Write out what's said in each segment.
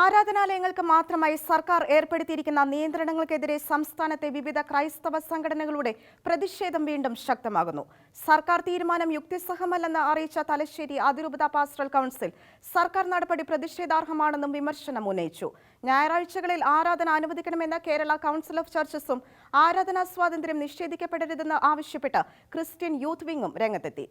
ആരാധനാലയങ്ങൾക്ക് മാത്രമായി സർക്കാർ ഏർപ്പെടുത്തിയിരിക്കുന്ന നിയന്ത്രണങ്ങൾക്കെതിരെ സംസ്ഥാനത്തെ വിവിധ ക്രൈസ്തവ സംഘടനകളുടെ പ്രതിഷേധം വീണ്ടും ശക്തമാകുന്നു. സർക്കാർ തീരുമാനം യുക്തിസഹമല്ലെന്ന് അറിയിച്ച തലശ്ശേരി അതിരൂപത പാസ്റ്റൽ കൗൺസിൽ സർക്കാർ നടപടി പ്രതിഷേധാർഹമാണെന്നും വിമർശനം ഉന്നയിച്ചു. ഞായറാഴ്ചകളിൽ ആരാധന അനുവദിക്കണമെന്ന കേരള കൗൺസിൽ ഓഫ് ചർച്ചസും ആരാധനാ സ്വാതന്ത്ര്യം നിഷേധിക്കപ്പെടരുതെന്ന് ആവശ്യപ്പെട്ട് ക്രിസ്ത്യൻ യൂത്ത് വിങ്ങും രംഗത്തെത്തി.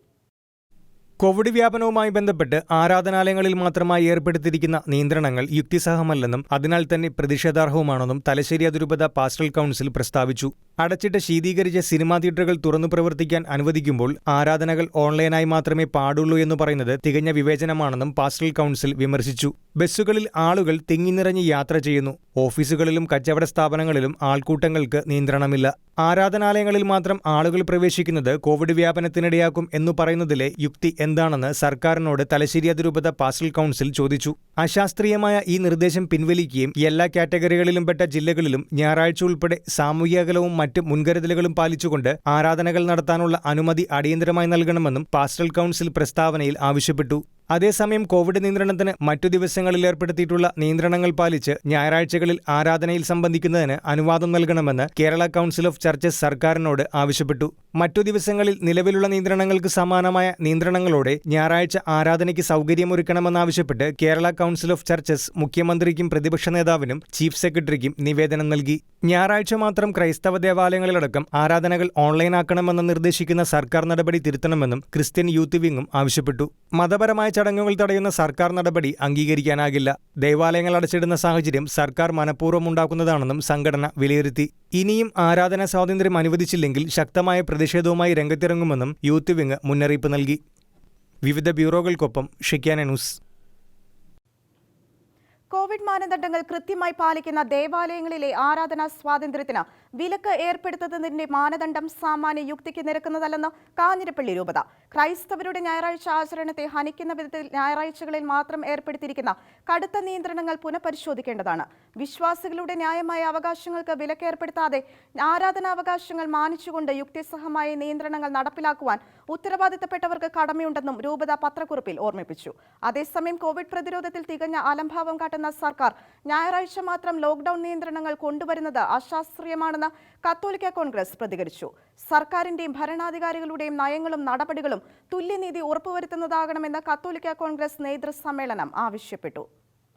കോവിഡ് വ്യാപനവുമായി ബന്ധപ്പെട്ട് ആരാധനാലയങ്ങളിൽ മാത്രമായി ഏർപ്പെടുത്തിയിരിക്കുന്ന നിയന്ത്രണങ്ങൾ യുക്തിസഹമല്ലെന്നും അതിനാൽ തന്നെ പ്രതിഷേധാർഹവുമാണെന്നും തലശ്ശേരി അതിരൂപത പാസ്റ്റൽ കൗൺസിൽ പ്രസ്താവിച്ചു. അടച്ചിട്ട് ശീതീകരിച്ച സിനിമാ തിയേറ്ററുകൾ തുറന്നു പ്രവർത്തിക്കാൻ അനുവദിക്കുമ്പോൾ ആരാധനകൾ ഓൺലൈനായി മാത്രമേ പാടുള്ളൂ എന്ന് പറയുന്നത് തികഞ്ഞ വിവേചനമാണെന്നും പാസ്റ്റൽ കൗൺസിൽ വിമർശിച്ചു. ബസ്സുകളിൽ ആളുകൾ തിങ്ങി നിറഞ്ഞ് യാത്ര ചെയ്യുന്നു. ഓഫീസുകളിലും കച്ചവട സ്ഥാപനങ്ങളിലും ആൾക്കൂട്ടങ്ങൾക്ക് നിയന്ത്രണമില്ല. ആരാധനാലയങ്ങളിൽ മാത്രം ആളുകൾ പ്രവേശിക്കുന്നത് കോവിഡ് വ്യാപനത്തിനിടയാക്കും എന്നു പറയുന്നതിലെ യുക്തി എന്താണെന്ന് സർക്കാരിനോട് തലശ്ശേരി അതിരൂപത പാസ്റ്റൽ കൗൺസിൽ ചോദിച്ചു. അശാസ്ത്രീയമായ ഈ നിർദ്ദേശം പിൻവലിക്കുകയും എല്ലാ കാറ്റഗറികളിലും പെട്ട ജില്ലകളിലും ഞായറാഴ്ച ഉൾപ്പെടെ സാമൂഹ്യ അകലവും മറ്റ് മുൻകരുതലുകളും പാലിച്ചുകൊണ്ട് ആരാധനകൾ നടത്താനുള്ള അനുമതി അടിയന്തരമായി നൽകണമെന്നും പാസ്റ്റൽ കൗൺസിൽ പ്രസ്താവനയിൽ ആവശ്യപ്പെട്ടു. അതേസമയം കോവിഡ് നിയന്ത്രണത്തിന് മറ്റു ദിവസങ്ങളിൽ ഏർപ്പെടുത്തിയിട്ടുള്ള നിയന്ത്രണങ്ങൾ പാലിച്ച് ഞായറാഴ്ചകളിൽ ആരാധനയിൽ സംബന്ധിക്കുന്നതിന് അനുവാദം നൽകണമെന്ന് കേരള കൗൺസിൽ ഓഫ് ചർച്ചസ് സർക്കാരിനോട് ആവശ്യപ്പെട്ടു. മറ്റു ദിവസങ്ങളിൽ നിലവിലുള്ള നിയന്ത്രണങ്ങൾക്ക് സമാനമായ നിയന്ത്രണങ്ങളോടെ ഞായറാഴ്ച ആരാധനയ്ക്ക് സൗകര്യമൊരുക്കണമെന്നാവശ്യപ്പെട്ട് കേരള കൗൺസിൽ ഓഫ് ചർച്ചസ് മുഖ്യമന്ത്രിക്കും പ്രതിപക്ഷ നേതാവിനും ചീഫ് സെക്രട്ടറിക്കും നിവേദനം നൽകി. ഞായറാഴ്ച മാത്രം ക്രൈസ്തവ ദേവാലയങ്ങളിലടക്കം ആരാധനകൾ ഓൺലൈനാക്കണമെന്ന് നിർദ്ദേശിക്കുന്ന സർക്കാർ നടപടി തിരുത്തണമെന്നും ക്രിസ്ത്യൻ യൂത്ത് വിങ്ങും ആവശ്യപ്പെട്ടു. മതപരമായ ചടങ്ങുകൾ തടയുന്ന സർക്കാർ നടപടി അംഗീകരിക്കാനാകില്ല. ദേവാലയങ്ങൾ അടച്ചിടുന്ന സാഹചര്യം സർക്കാർ മനഃപൂർവം ഉണ്ടാക്കുന്നതാണെന്നും സംഘടന വിലയിരുത്തി. ഇനിയും ആരാധനാ സ്വാതന്ത്ര്യം അനുവദിച്ചില്ലെങ്കിൽ ശക്തമായ പ്രതിഷേധവുമായി രംഗത്തിറങ്ങുമെന്നും യൂത്ത് വിങ് മുന്നറിയിപ്പ് നൽകി. വിവിധ ബ്യൂറോകൾക്കൊപ്പം ഷിക്കാന ന്യൂസ്. കോവിഡ് മാനദണ്ഡങ്ങൾ കൃത്യമായി പാലിക്കുന്ന ദേവാലയങ്ങളിലെ ആരാധനാ സ്വാതന്ത്ര്യത്തിന് വിലക്ക് ഏർപ്പെടുത്തുന്നതിന്റെ മാനദണ്ഡം സാമാന്യ യുക്തിക്ക് നിരക്കുന്നതല്ലെന്ന് കാഞ്ഞിരപ്പള്ളി രൂപത. ക്രൈസ്തവരുടെ ഞായറാഴ്ച ആചരണത്തെ ഹനിക്കുന്ന വിധത്തിൽ ഞായറാഴ്ചകളിൽ മാത്രം ഏർപ്പെടുത്തിയിരിക്കുന്ന കടുത്ത നിയന്ത്രണങ്ങൾ പുനഃപരിശോധിക്കേണ്ടതാണ്. വിശ്വാസികളുടെ ന്യായമായ അവകാശങ്ങൾക്ക് വിലക്കേർപ്പെടുത്താതെ ആരാധനാവകാശങ്ങൾ മാനിച്ചുകൊണ്ട് യുക്തിസഹമായ നിയന്ത്രണങ്ങൾ നടപ്പിലാക്കുവാൻ ഉത്തരവാദിത്തപ്പെട്ടവർക്ക് കടമയുണ്ടെന്നും രൂപത പത്രക്കുറിപ്പിൽ ഓർമ്മിപ്പിച്ചു. അതേസമയം കോവിഡ് പ്രതിരോധത്തിൽ തികഞ്ഞ അലംഭാവം കാട്ടുന്ന സർക്കാർ ഞായറാഴ്ച മാത്രം ലോക്ഡൌൺ നിയന്ത്രണങ്ങൾ കൊണ്ടുവരുന്നത് അശാസ്ത്രീയമാണെന്ന് കത്തോലിക്ക കോൺഗ്രസ് പ്രതികരിച്ചു. സർക്കാരിന്റെയും ഭരണാധികാരികളുടെയും നയങ്ങളും നടപടികളും തുല്യനീതി ഉറപ്പുവരുത്തുന്നതാകണമെന്ന് കത്തോലിക്ക കോൺഗ്രസ് നേതൃസമ്മേളനം ആവശ്യപ്പെട്ടു.